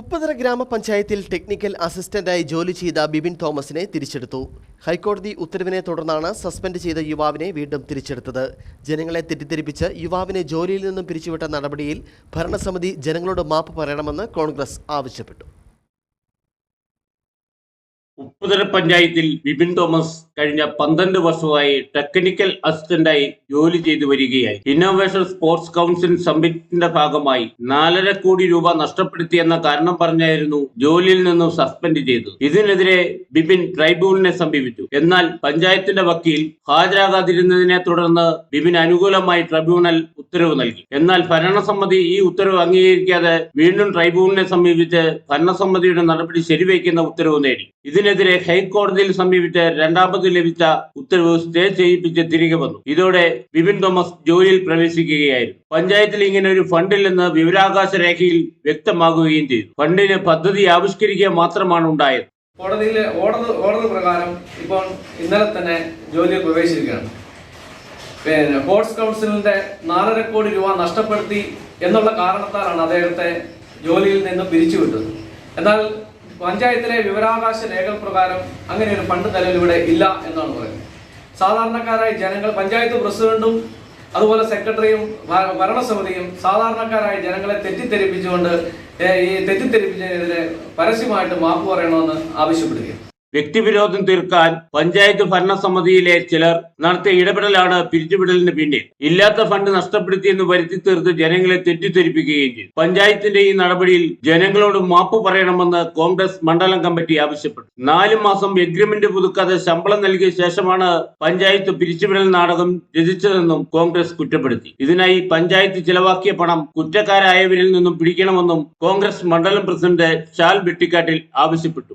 ഉപ്പതര ഗ്രാമപഞ്ചായത്തിൽ ടെക്നിക്കൽ അസിസ്റ്റന്റായി ജോലി ചെയ്ത ബിബിൻ തോമസിനെ തിരിച്ചെടുത്തു. ഹൈക്കോടതി ഉത്തരവിനെ തുടർന്നാണ് സസ്പെൻഡ് ചെയ്ത യുവാവിനെ വീണ്ടും തിരിച്ചെടുത്തത്. ജനങ്ങളെ തെറ്റിദ്ധരിപ്പിച്ച് യുവാവിനെ ജോലിയിൽ നിന്നും പിരിച്ചുവിട്ട നടപടിയിൽ ഭരണസമിതി ജനങ്ങളോട് മാപ്പ് പറയണമെന്ന് കോൺഗ്രസ് ആവശ്യപ്പെട്ടു. ഉപ്പുതര പഞ്ചായത്തിൽ വിപിൻ തോമസ് കഴിഞ്ഞ പന്ത്രണ്ട് വർഷമായി ടെക്നിക്കൽ അസിസ്റ്റന്റായി ജോലി ചെയ്തു വരികയായി. ഇന്നോവേഷൻ സ്പോർട്സ് കൗൺസിൽ സമ്മിറ്റിന്റെ ഭാഗമായി നാലര കോടി രൂപ നഷ്ടപ്പെടുത്തിയെന്ന കാരണം പറഞ്ഞായിരുന്നു ജോലിയിൽ നിന്നും സസ്പെൻഡ് ചെയ്തത്. ഇതിനെതിരെ ബിപിൻ ട്രൈബ്യൂണലിനെ സമീപിച്ചു. എന്നാൽ പഞ്ചായത്തിന്റെ വക്കീൽ ഹാജരാകാതിരുന്നതിനെ തുടർന്ന് ബിപിൻ അനുകൂലമായി ട്രൈബ്യൂണൽ ഉത്തരവ് നൽകി. എന്നാൽ ഭരണസമിതി ഈ ഉത്തരവ് അംഗീകരിക്കാതെ വീണ്ടും ട്രൈബ്യൂണലിനെ സമീപിച്ച് ഭരണസമിതിയുടെ നടപടി ശരിവയ്ക്കുന്ന ഉത്തരവ് നേടി. ഇതിനെതിരെ ഹൈക്കോടതിയിൽ സമീപിച്ച് രണ്ടാമത് ലഭിച്ച ഉത്തരവ് സ്റ്റേ ചെയ്യിപ്പിച്ച് തിരികെ വന്നു. ഇതോടെ ബിപിൻ തോമസ് ജോലിയിൽ പ്രവേശിക്കുകയായിരുന്നു. പഞ്ചായത്തിൽ ഇങ്ങനെ ഒരു ഫണ്ടില്ലെന്ന് വിവരാകാശ രേഖയിൽ വ്യക്തമാകുകയും ചെയ്തു. ഫണ്ടിന് പദ്ധതി ആവിഷ്കരിക്കുക മാത്രമാണ് ഉണ്ടായത്. കോടതിയിലെ ഓർഡർ ഓർഡർ പ്രകാരം ഇപ്പോൾ ഇന്നലെ തന്നെ ജോലിയിൽ പ്രവേശിക്കുകയാണ്. പിന്നെ സ്പോർട്സ് കൗൺസിലിന്റെ നാലര കോടി രൂപ നഷ്ടപ്പെടുത്തി എന്നുള്ള കാരണത്താലാണ് അദ്ദേഹത്തെ ജോലിയിൽ നിന്ന് പിരിച്ചുവിട്ടത്. എന്നാൽ പഞ്ചായത്തിലെ വിവരാവകാശ രേഖ പ്രകാരം അങ്ങനെ ഒരു ഫണ്ട് നിലവിൽ ഇവിടെ ഇല്ല എന്നാണ് പറയുന്നത്. സാധാരണക്കാരായ ജനങ്ങൾ പഞ്ചായത്ത് പ്രസിഡന്റും അതുപോലെ സെക്രട്ടറിയും ഭരണസമിതിയും സാധാരണക്കാരായ ജനങ്ങളെ തെറ്റിദ്ധരിപ്പിച്ചുകൊണ്ട് ഈ തെറ്റിദ്ധരിപ്പിച്ചതിനെതിരെ പരസ്യമായിട്ട് മാപ്പ് പറയണമെന്ന് ആവശ്യപ്പെടുകയാണ്. വ്യക്തിവിരോധം തീർക്കാൻ പഞ്ചായത്ത് ഭരണസമിതിയിലെ ചിലർ നടത്തിയ ഇടപെടലാണ് പിരിച്ചുവിടലിന് പിന്നിൽ. ഇല്ലാത്ത ഫണ്ട് നഷ്ടപ്പെടുത്തിയെന്ന് വരുത്തി തീർത്ത് ജനങ്ങളെ തെറ്റിദ്ധരിപ്പിക്കുകയും ചെയ്തു. പഞ്ചായത്തിന്റെ ഈ നടപടിയിൽ ജനങ്ങളോട് മാപ്പ് പറയണമെന്ന് കോൺഗ്രസ് മണ്ഡലം കമ്മിറ്റി ആവശ്യപ്പെട്ടു. നാലു മാസം എഗ്രിമെന്റ് പുതുക്കാതെ ശമ്പളം നൽകിയ ശേഷമാണ് പഞ്ചായത്ത് പിരിച്ചുവിടൽ നാടകം രചിച്ചതെന്നും കോൺഗ്രസ് കുറ്റപ്പെടുത്തി. ഇതിനായി പഞ്ചായത്ത് ചിലവാക്കിയ പണം കുറ്റക്കാരായവരിൽ നിന്നും പിടിക്കണമെന്നും കോൺഗ്രസ് മണ്ഡലം പ്രസിഡന്റ് ഷാൽ വെട്ടിക്കാട്ടിൽ ആവശ്യപ്പെട്ടു.